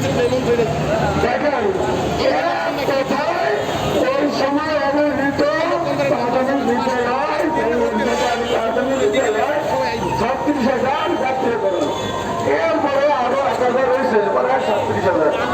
বলছেন হাজার ধরে ছত্রিশ হাজার এরপরে আরও এক হাজার রয়েছে ছত্রিশ হাজার।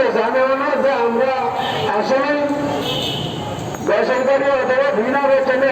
পর্যন্ত জানেও না যে আমরা আসলে বেসরকারি অথবা বিনা বেতনে